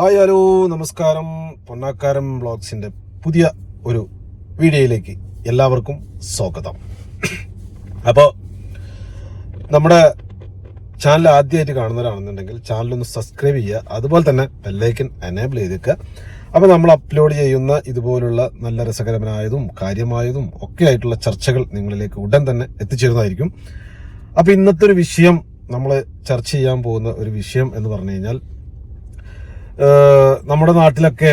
Hi hello നമസ്കാരം. പൊന്നാക്കാരം ബ്ലോഗ്സിന്റെ പുതിയ ഒരു വീഡിയോയിലേക്ക് എല്ലാവർക്കും സ്വാഗതം. അപ്പോൾ നമ്മുടെ ചാനൽ ആദ്യമായിട്ട് കാണുന്നവരാണെന്നുണ്ടെങ്കിൽ ചാനലൊന്ന് സബ്സ്ക്രൈബ് ചെയ്യുക അതുപോലെ തന്നെ ബെല്ലൈക്കൻ എനേബിൾ ചെയ്തേക്കുക അപ്പോൾ നമ്മൾ അപ്ലോഡ് ചെയ്യുന്ന ഇതുപോലുള്ള നല്ല രസകരമായതും കാര്യമായതും ഒക്കെ ആയിട്ടുള്ള ചർച്ചകൾ നിങ്ങളിലേക്ക് ഉടൻ തന്നെ എത്തിച്ചേരുന്നതായിരിക്കും. അപ്പോൾ ഇന്നത്തെ ഒരു വിഷയം നമ്മൾ ചർച്ച ചെയ്യാൻ പോകുന്ന ഒരു വിഷയം എന്ന് പറഞ്ഞു കഴിഞ്ഞാൽ നമ്മുടെ നാട്ടിലൊക്കെ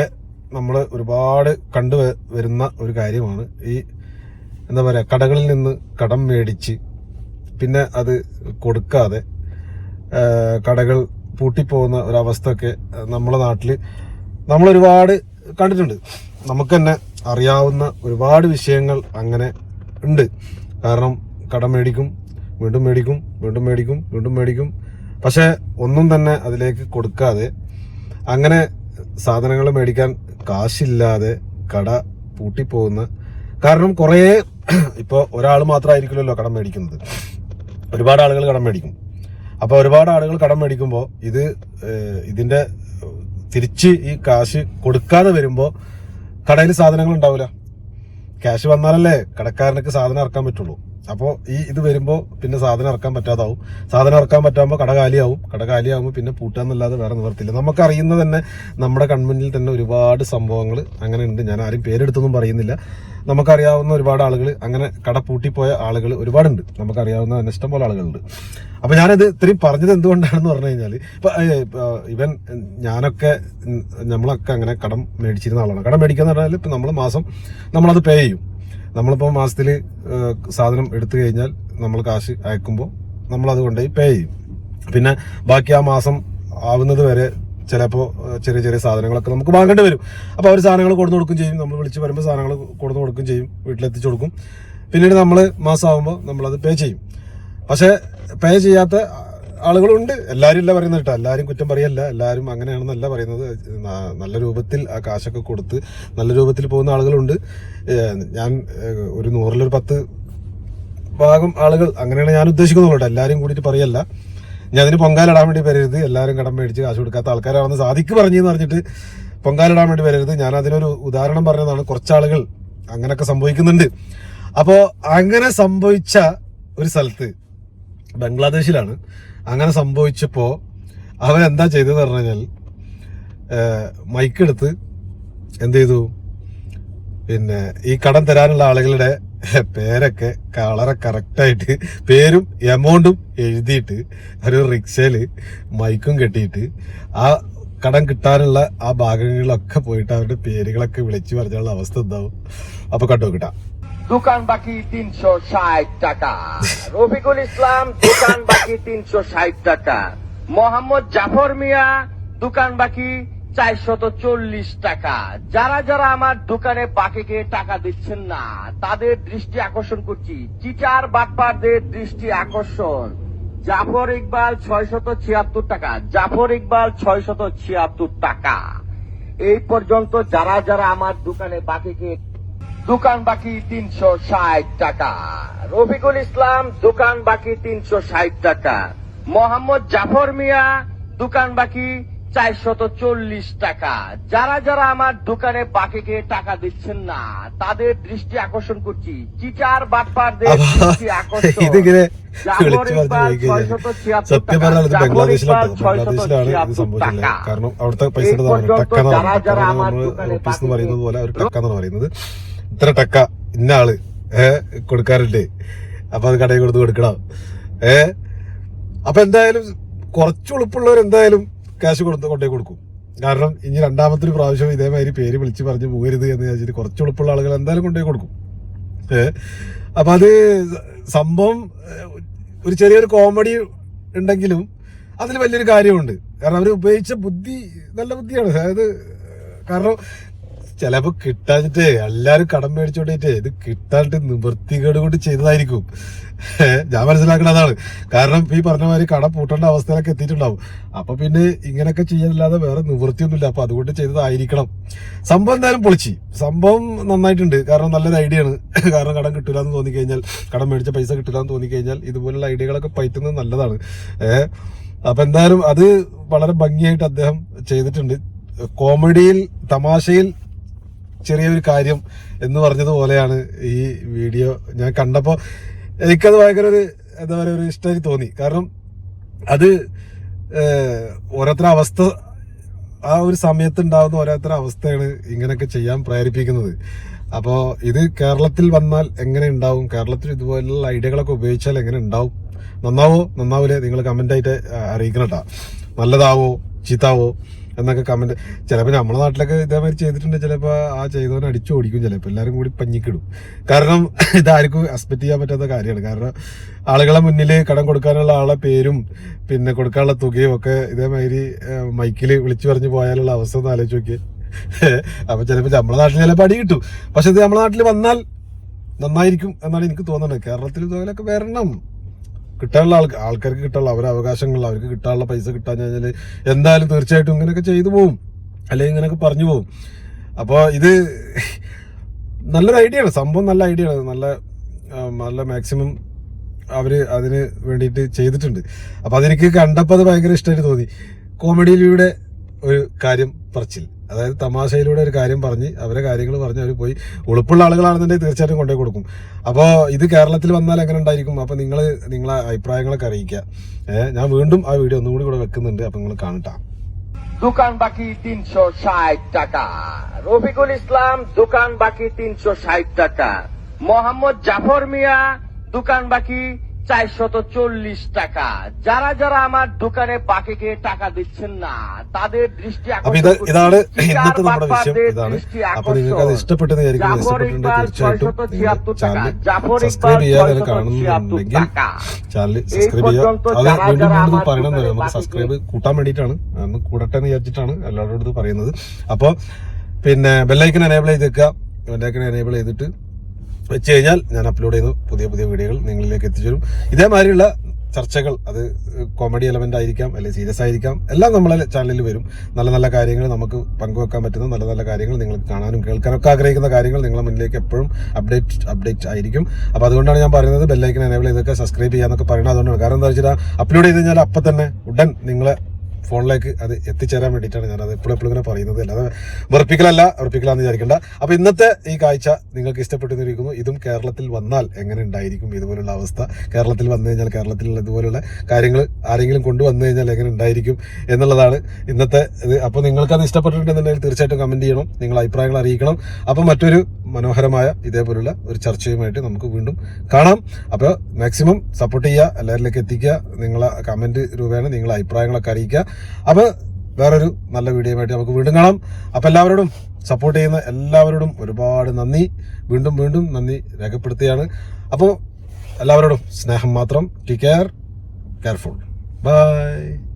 നമ്മൾ ഒരുപാട് കണ്ടു വരുന്ന ഒരു കാര്യമാണ്. ഈ എന്താ പറയുക കടകളിൽ നിന്ന് കടം മേടിച്ച് പിന്നെ അത് കൊടുക്കാതെ കടകൾ പൂട്ടിപ്പോകുന്ന ഒരവസ്ഥയൊക്കെ നമ്മുടെ നാട്ടിൽ നമ്മൾ ഒരുപാട് കണ്ടിട്ടുണ്ട്. നമുക്ക് തന്നെ അറിയാവുന്ന ഒരുപാട് വിഷയങ്ങൾ അങ്ങനെ ഉണ്ട്. കാരണം കടം മേടിക്കും വീണ്ടും മേടിക്കും വീണ്ടും മേടിക്കും വീണ്ടും മേടിക്കും. പക്ഷേ ഒന്നും തന്നെ അതിലേക്ക് കൊടുക്കാതെ അങ്ങനെ സാധനങ്ങൾ മേടിക്കാൻ കാശില്ലാതെ കട പൂട്ടിപ്പോകുന്ന കാരണം കുറേ ഇപ്പോൾ ഒരാൾ മാത്രമായിരിക്കില്ലല്ലോ കടം മേടിക്കുന്നത്. ഒരുപാട് ആളുകൾ കടം മേടിക്കും. അപ്പോൾ ഒരുപാട് ആളുകൾ കടം മേടിക്കുമ്പോൾ ഇത് ഇതിന്റെ തിരിച്ച് ഈ കാശ് കൊടുക്കാതെ വരുമ്പോൾ കടയിൽ സാധനങ്ങൾ ഉണ്ടാവില്ല ക്യാഷ് വന്നാലല്ലേ കടക്കാരനൊക്കെ സാധനം ഇറക്കാൻ പറ്റുള്ളൂ. അപ്പോൾ ഈ ഇത് വരുമ്പോൾ പിന്നെ സാധനം ഇറക്കാൻ പറ്റാതാവും. സാധനം ഇറക്കാൻ പറ്റാകുമ്പോൾ കട കാലിയാവും. കട കാലിയാവുമ്പോൾ പിന്നെ പൂട്ടാന്നല്ലാതെ വേറെ നിവർത്തില്ല. നമുക്കറിയുന്ന തന്നെ നമ്മുടെ കൺമുന്നിൽ തന്നെ ഒരുപാട് സംഭവങ്ങൾ അങ്ങനെ ഉണ്ട്. ഞാൻ ആരും പേരെടുത്തൊന്നും പറയുന്നില്ല. നമുക്കറിയാവുന്ന ഒരുപാട് ആളുകൾ അങ്ങനെ കട പൂട്ടിപ്പോയ ആളുകൾ ഒരുപാടുണ്ട്. നമുക്കറിയാവുന്ന തന്നെ ഇഷ്ടംപോലെ ആളുകളുണ്ട്. അപ്പം ഞാനത് ഇത്രയും പറഞ്ഞത് എന്തുകൊണ്ടാണെന്ന് പറഞ്ഞു കഴിഞ്ഞാൽ ഇപ്പം ഇവൻ ഞാനൊക്കെ നമ്മളൊക്കെ അങ്ങനെ കടം മേടിച്ചിരുന്ന ആളാണ്. കടം മേടിക്കാന്ന് പറഞ്ഞാൽ ഇപ്പം നമ്മൾ മാസം നമ്മളത് പേ ചെയ്യും. നമ്മളിപ്പോൾ മാസത്തിൽ സാധനം എടുത്തു കഴിഞ്ഞാൽ നമ്മൾ കാശ് അയക്കുമ്പോൾ നമ്മളത് കൊണ്ടുപോയി പേ ചെയ്യും. പിന്നെ ബാക്കി ആ മാസം ആവുന്നത് വരെ ചിലപ്പോൾ ചെറിയ ചെറിയ സാധനങ്ങളൊക്കെ നമുക്ക് വാങ്ങേണ്ടി വരും. അപ്പോൾ അവർ സാധനങ്ങൾ കൊടുത്തു കൊടുക്കും ചെയ്യും. നമ്മൾ വിളിച്ച് വരുമ്പോൾ സാധനങ്ങൾ കൊടുത്തു കൊടുക്കും ചെയ്യും. വീട്ടിലെത്തിച്ചു കൊടുക്കും. പിന്നീട് നമ്മൾ മാസമാകുമ്പോൾ നമ്മളത് പേ ചെയ്യും. പക്ഷേ പേ ചെയ്യാത്ത ആളുകളുണ്ട്. എല്ലാവരും ഇല്ല പറയുന്നത് കേട്ടോ. എല്ലാവരും കുറ്റം പറയല്ല. എല്ലാവരും അങ്ങനെയാണെന്നല്ല പറയുന്നത്. നല്ല രൂപത്തിൽ ആ കാശൊക്കെ കൊടുത്ത് നല്ല രൂപത്തിൽ പോകുന്ന ആളുകളുണ്ട്. ഞാൻ ഒരു നൂറിലൊരു പത്ത് ഭാഗം ആളുകൾ അങ്ങനെയാണ് ഞാൻ ഉദ്ദേശിക്കുന്നത് കേട്ടോ. എല്ലാവരും കൂടിയിട്ട് പറയല്ല. ഞാൻ അതിന് പൊങ്കാലിടാൻ വേണ്ടി വരരുത്. എല്ലാവരും കടം മേടിച്ച് കാശ് കൊടുക്കാത്ത ആൾക്കാരാണെന്ന് സാധിക്ക് പറഞ്ഞെന്ന് പറഞ്ഞിട്ട് പൊങ്കാലിടാൻ വേണ്ടി വരരുത്. ഞാൻ അതിനൊരു ഉദാഹരണം പറഞ്ഞതാണ്. കുറച്ചാളുകൾ അങ്ങനെയൊക്കെ സംഭവിക്കുന്നുണ്ട്. അപ്പോൾ അങ്ങനെ സംഭവിച്ച ഒരു സ്ഥലത്ത് ബംഗ്ലാദേശിലാണ്. അങ്ങനെ സംഭവിച്ചപ്പോൾ അവൻ എന്താ ചെയ്തതെന്ന് പറഞ്ഞു കഴിഞ്ഞാൽ മൈക്കെടുത്ത് എന്ത് ചെയ്തു? പിന്നെ ഈ കടം തരാനുള്ള ആളുകളുടെ പേരൊക്കെ വളരെ കറക്റ്റായിട്ട് പേരും എമൗണ്ടും എഴുതിയിട്ട് ഒരു റിക്ഷയിൽ മൈക്കും കെട്ടിയിട്ട് ആ കടം കിട്ടാനുള്ള ആ ഭാഗങ്ങളിലൊക്കെ പോയിട്ട് അവരുടെ പേരുകളൊക്കെ വിളിച്ചു പറഞ്ഞുള്ള അവസ്ഥ എന്താവും? അപ്പോൾ കണ്ടു കിട്ടാം দোকান বাকি তিনশো ষাট টাকা। রফিকুল ইসলাম, দোকান বাকি তিনশো ষাট টাকা। মোহাম্মদ জাফর মিয়া, দোকান বাকি চারশত চল্লিশ টাকা। যারা যারা আমার দোকানে বাকিকে টাকা দিচ্ছেন না, তাদের দৃষ্টি আকর্ষণ করছি। চিটার বাটপারদের দৃষ্টি আকর্ষণ। জাফর ইকবাল ছয়শত ছিয়াত্তর টাকা। জাফর ইকবাল ছয়শত ছিয়াত্তর টাকা। এই পর্যন্ত যারা যারা আমার দোকানে বাকিকে দোকান বাকি তিনশো ষাট টাকা রফিকুল ইসলাম দোকান বাকি তিনশো ষাট টাকা মোহাম্মদ জাফর মিয়া দোকান বাকি চারশত চল্লিশ টাকা যারা যারা আমার দোকানে বাকিকে টাকা দিচ্ছেন না তাদের দৃষ্টি আকর্ষণ করছি চিটার বাটপারদের അപ്പൊ দৃষ্টি আকর্ষণ ഇതിങ്ങനെ জাফর വിളിച്ചു പറഞ്ഞു ইকবাল പോയി കഴിഞ്ഞാൽ ছয়শত ছিয়াত্তর സത്യം টাকা പറഞ്ഞാൽ ഇത് জাফর ബംഗ്ലാദേശിലാണ് ইকবাল ছয়শত ബംഗ്ലാദേശിലാണ് ഇത് ছিয়াত্তর സംഭവിച്ചില്ല টাকা കാരണം അവിടുത്തെ പൈസ এই পর্যন্ত ടക്ക എന്ന് যারা പറയുന്നത് যারা ടക്ക আমার നമ്മൾ দোকানে ഓഫീസ് എന്ന് বাকি പറയുന്നത് പോലെ ഒരു ടക്ക എന്ന് പറയുന്നത് ഇത്ര ടക്ക ഇന്ന ആൾ ഏ കൊടുക്കാറുണ്ട് അപ്പൊ അത് കടയിൽ കൊടുത്ത് കൊടുക്കണം. ഏ? അപ്പൊ എന്തായാലും കുറച്ച് ഉളുപ്പുള്ളവർ എന്തായാലും ക്യാഷ് കൊടുത്ത് കൊണ്ടേ കൊടുക്കും. കാരണം ഇനി രണ്ടാമത്തെ ഒരു പ്രാവശ്യം ഇതേമാതിരി പേര് വിളിച്ച് പറഞ്ഞ് പോകരുത് എന്ന് വിചാരിച്ചിട്ട് കുറച്ച് ഉളുപ്പുള്ള ആളുകൾ എന്തായാലും കൊണ്ടേ കൊടുക്കും. ഏ? അപ്പൊ അത് സംഭവം ഒരു ചെറിയൊരു കോമഡി ഉണ്ടെങ്കിലും അതിൽ വലിയൊരു കാര്യമുണ്ട്. കാരണം അവർ ഉപയോഗിച്ച ബുദ്ധി നല്ല ബുദ്ധിയാണ്. അതായത് കാരണം ചിലപ്പോ കിട്ടാഞ്ഞിട്ട് എല്ലാരും കടം മേടിച്ചോണ്ടിട്ട് ഇത് കിട്ടാണ്ട് നിവൃത്തികേട് കൊണ്ട് ചെയ്തതായിരിക്കും. ഞാൻ മനസ്സിലാക്കണ അതാണ്. കാരണം ഈ പറഞ്ഞ മാതിരി കട പൂട്ടേണ്ട അവസ്ഥയിലൊക്കെ എത്തിയിട്ടുണ്ടാവും. അപ്പൊ പിന്നെ ഇങ്ങനെയൊക്കെ ചെയ്യാനല്ലാതെ വേറെ നിവൃത്തിയൊന്നുമില്ല. അപ്പൊ അതുകൊണ്ട് ചെയ്തതായിരിക്കണം. സംഭവം എന്തായാലും പൊളിച്ചി. സംഭവം നന്നായിട്ടുണ്ട്. കാരണം നല്ലൊരു ഐഡിയ ആണ്. കാരണം കടം കിട്ടില്ല എന്ന് തോന്നി കഴിഞ്ഞാൽ കടം മേടിച്ച പൈസ കിട്ടില്ല എന്ന് തോന്നി കഴിഞ്ഞാൽ ഇതുപോലുള്ള ഐഡിയകളൊക്കെ പയറ്റുന്നത് നല്ലതാണ്. ഏഹ് അപ്പൊ എന്തായാലും അത് വളരെ ഭംഗിയായിട്ട് അദ്ദേഹം ചെയ്തിട്ടുണ്ട്. കോമഡിയിൽ തമാശയിൽ ചെറിയൊരു കാര്യം എന്ന് പറഞ്ഞതുപോലെയാണ് ഈ വീഡിയോ ഞാൻ കണ്ടപ്പോൾ എനിക്കത് ഭയങ്കര ഒരു എന്താ പറയുക ഒരു ഇഷ്ടമായി തോന്നി. കാരണം അത് ഓരോരുത്തരുടെ അവസ്ഥ ആ ഒരു സമയത്ത് ഉണ്ടാകുന്ന ഓരോരുത്തരുടെ അവസ്ഥയാണ് ഇങ്ങനെയൊക്കെ ചെയ്യാൻ പ്രേരിപ്പിക്കുന്നത്. അപ്പോൾ ഇത് കേരളത്തിൽ വന്നാൽ എങ്ങനെ ഉണ്ടാവും? കേരളത്തിൽ ഇതുപോലുള്ള ഐഡിയകളൊക്കെ ഉപയോഗിച്ചാൽ എങ്ങനെ ഉണ്ടാവും? നന്നാവോ? നന്നാവില്ലേ നിങ്ങൾ കമന്റായിട്ട് അറിയിക്കണം കേട്ടോ നല്ലതാവോ? ചീത്താവോ? എന്നൊക്കെ കമന്റ് ചിലപ്പോൾ നമ്മുടെ നാട്ടിലൊക്കെ ഇതേമാതിരി ചെയ്തിട്ടുണ്ട്. ചിലപ്പോൾ ആ ചെയ്തവൻ അടിച്ചു ഓടിക്കും. ചിലപ്പോൾ എല്ലാവരും കൂടി പഞ്ഞിക്കിടും. കാരണം ഇതാർക്കും എക്സ്പെക്ട് ചെയ്യാൻ പറ്റാത്ത കാര്യമാണ്. കാരണം ആളുകളെ മുന്നിൽ കടം കൊടുക്കാനുള്ള ആളെ പേരും പിന്നെ കൊടുക്കാനുള്ള തുകയും ഒക്കെ ഇതേമാതിരി മൈക്കിൽ വിളിച്ചു പറഞ്ഞു പോയാലുള്ള അവസ്ഥ ഒന്ന് ആലോചിച്ച് നോക്കിയേ. അപ്പൊ ചിലപ്പോൾ നമ്മുടെ നാട്ടിൽ ചിലപ്പോൾ അടി കിട്ടും. പക്ഷെ ഇത് നമ്മുടെ നാട്ടിൽ വന്നാൽ നന്നായിരിക്കും എന്നാണ് എനിക്ക് തോന്നുന്നത്. കേരളത്തിൽ ഇതുപോലെയൊക്കെ വരണം. കിട്ടാനുള്ള ആൾക്ക് ആൾക്കാർക്ക് കിട്ടാനുള്ള അവരുടെ അവകാശങ്ങൾ അവർക്ക് കിട്ടാനുള്ള പൈസ കിട്ടാൻ കഴിഞ്ഞാൽ എന്തായാലും തീർച്ചയായിട്ടും ഇങ്ങനെയൊക്കെ ചെയ്തു പോകും അല്ലെങ്കിൽ ഇങ്ങനെയൊക്കെ പറഞ്ഞു പോകും അപ്പോൾ ഇത് നല്ലൊരു ഐഡിയ ആണ്. സംഭവം നല്ല ഐഡിയ ആണ്. നല്ല നല്ല മാക്സിമം അവർ അതിന് വേണ്ടിയിട്ട് ചെയ്തിട്ടുണ്ട്. അപ്പോൾ അതെനിക്ക് കണ്ടപ്പോൾ അത് ഭയങ്കര ഇഷ്ടമായിട്ട് തോന്നി. കോമഡിയിലൂടെ ഒരു കാര്യം പറച്ചിൽ അതായത് തമാശയിലൂടെ ഒരു കാര്യം പറഞ്ഞ് അവരെ കാര്യങ്ങൾ പറഞ്ഞ് അവർ പോയി ഉളുപ്പുള്ള ആളുകളാണെന്നുണ്ടെങ്കിൽ തീർച്ചയായിട്ടും കൊണ്ടുപോയി കൊടുക്കും അപ്പോൾ ഇത് കേരളത്തിൽ വന്നാൽ എങ്ങനെ ഉണ്ടായിരിക്കും അപ്പോൾ നിങ്ങൾ നിങ്ങളെ അഭിപ്രായങ്ങളൊക്കെ അറിയിക്കുക ഏഹ് ഞാൻ വീണ്ടും ആ വീഡിയോ ഒന്നും കൂടി കൂടെ വെക്കുന്നുണ്ട് അപ്പം നിങ്ങൾ കാണട്ടാ দোকান বাকি তিনশো ষাট টাকা রফিকুল ইসলাম দোকান বাকি তিনশো ষাট টাকা মোহাম্মদ জাফর মিয়া দোকান বাকি চারশত চল্লিশ টাকা যারা যারা আমার দোকানে বাকিকে টাকা দিচ্ছেন না তাদের দৃষ্টি അപ്പൊ ഇത് আকর্ষণ ഇതാണ് করছি। ഇന്നത്തെ നമ്മുടെ വിഷയം বাটপারদের ഇതാണ് দৃষ্টি അപ്പൊ നിങ്ങൾക്ക് അത് আকর্ষণ। ഇഷ്ടപ്പെട്ടെന്ന് വിചാരിക്കുന്നു জাফর ഇഷ്ടപ്പെട്ടിട്ടുണ്ടെങ്കിൽ ইকবাল തീർച്ചയായിട്ടും ছয়শত ছিয়াত্তর টাকা ചാനൽ জাফর സബ്സ്ക്രൈബ് ইকবাল ചെയ്യാതെ ছয়শত ছিয়াত্তর കാണുന്നുണ്ടെങ്കിൽ টাকা ചാനൽ এই സബ്സ്ക്രൈബ് ചെയ്യുക পর্যন্ত അത് যারা വീണ്ടും যারা വീണ്ടും আমার പറയണമെന്ന് দোকানে നമുക്ക് বাকি സബ്സ്ക്രൈബ് കൂട്ടാൻ വേണ്ടിയിട്ടാണ് ഒന്ന് കൂടട്ടെ എന്ന് വിചാരിച്ചിട്ടാണ് എല്ലാവരുടെ അടുത്ത് പറയുന്നത് അപ്പോൾ പിന്നെ ബെല്ലൈക്കൻ എനേബിൾ ചെയ്ത് വെക്കുക ബെല്ലൈക്കൻ എനേബിൾ ചെയ്തിട്ട് വെച്ച് കഴിഞ്ഞാൽ ഞാൻ അപ്ലോഡ് ചെയ്യുന്ന പുതിയ പുതിയ വീഡിയോകൾ നിങ്ങളിലേക്ക് എത്തിച്ചേരും. ഇതേമാതിരിയുള്ള ചർച്ചകൾ അത് കോമഡി എലമെന്റ് ആയിരിക്കാം അല്ലെങ്കിൽ സീരിയസ് ആയിരിക്കാം എല്ലാം നമ്മളെ ചാനലിൽ വരും. നല്ല നല്ല കാര്യങ്ങൾ നമുക്ക് പങ്കുവെക്കാൻ പറ്റുന്ന നല്ല നല്ല കാര്യങ്ങൾ നിങ്ങൾക്ക് കാണാനും കേൾക്കാനും ഒക്കെ ആഗ്രഹിക്കുന്ന കാര്യങ്ങൾ നിങ്ങളുടെ മുന്നിലേക്ക് എപ്പോഴും അപ്ഡേറ്റ് അപ്ഡേറ്റ് ആയിരിക്കും. അപ്പോൾ അതുകൊണ്ടാണ് ഞാൻ പറയുന്നത് ബെല്ലൈക്കൻ എനേബിൾ ഇതൊക്കെ സബ്സ്ക്രൈബ് ചെയ്യാന്നൊക്കെ പറയുന്നത്. അതുകൊണ്ടാണ് കാരണം എന്താ വെച്ചാൽ അപ്ലോഡ് ചെയ്ത് കഴിഞ്ഞാൽ അപ്പം തന്നെ ഉടൻ നിങ്ങളെ ഫോണിലേക്ക് അത് എത്തിച്ചേരാൻ വേണ്ടിയിട്ടാണ് ഞാൻ അത് എപ്പോഴും എപ്പോഴും ഇങ്ങനെ പറയുന്നത്. അല്ലാതെ വെറുപ്പിക്കലല്ല വെറുപ്പിക്കലാന്ന് വിചാരിക്കേണ്ട. അപ്പോൾ ഇന്നത്തെ ഈ കാഴ്ച നിങ്ങൾക്ക് ഇഷ്ടപ്പെട്ടിരിക്കുന്നു. ഇതും കേരളത്തിൽ വന്നാൽ എങ്ങനെ ഉണ്ടായിരിക്കും? ഇതുപോലുള്ള അവസ്ഥ കേരളത്തിൽ വന്നു കഴിഞ്ഞാൽ കേരളത്തിലുള്ള ഇതുപോലുള്ള കാര്യങ്ങൾ ആരെങ്കിലും കൊണ്ടുവന്നു കഴിഞ്ഞാൽ എങ്ങനെ ഉണ്ടായിരിക്കും എന്നുള്ളതാണ് ഇന്നത്തെ ഇത്. അപ്പോൾ നിങ്ങൾക്കത് ഇഷ്ടപ്പെട്ടിട്ടുണ്ടെന്നുണ്ടെങ്കിൽ തീർച്ചയായിട്ടും കമന്റ് ചെയ്യണം. നിങ്ങൾ അഭിപ്രായങ്ങൾ അറിയിക്കണം. അപ്പോൾ മറ്റൊരു മനോഹരമായ ഇതേപോലുള്ള ഒരു ചർച്ചയുമായിട്ട് നമുക്ക് വീണ്ടും കാണാം. അപ്പോൾ മാക്സിമം സപ്പോർട്ട് ചെയ്യുക എല്ലാവരിലേക്ക് എത്തിക്കുക. നിങ്ങളെ കമന്റ് രൂപേണ നിങ്ങളെ അഭിപ്രായങ്ങളൊക്കെ അറിയിക്കുക. അപ്പോൾ വേറൊരു നല്ല വീഡിയോയുമായിട്ട് നമുക്ക് വീണ്ടും കാണാം. അപ്പോൾ എല്ലാവരോടും സപ്പോർട്ട് ചെയ്യുന്ന എല്ലാവരോടും ഒരുപാട് നന്ദി. വീണ്ടും വീണ്ടും നന്ദി രേഖപ്പെടുത്തുകയാണ്. അപ്പോൾ എല്ലാവരോടും സ്നേഹം മാത്രം. Take care careful by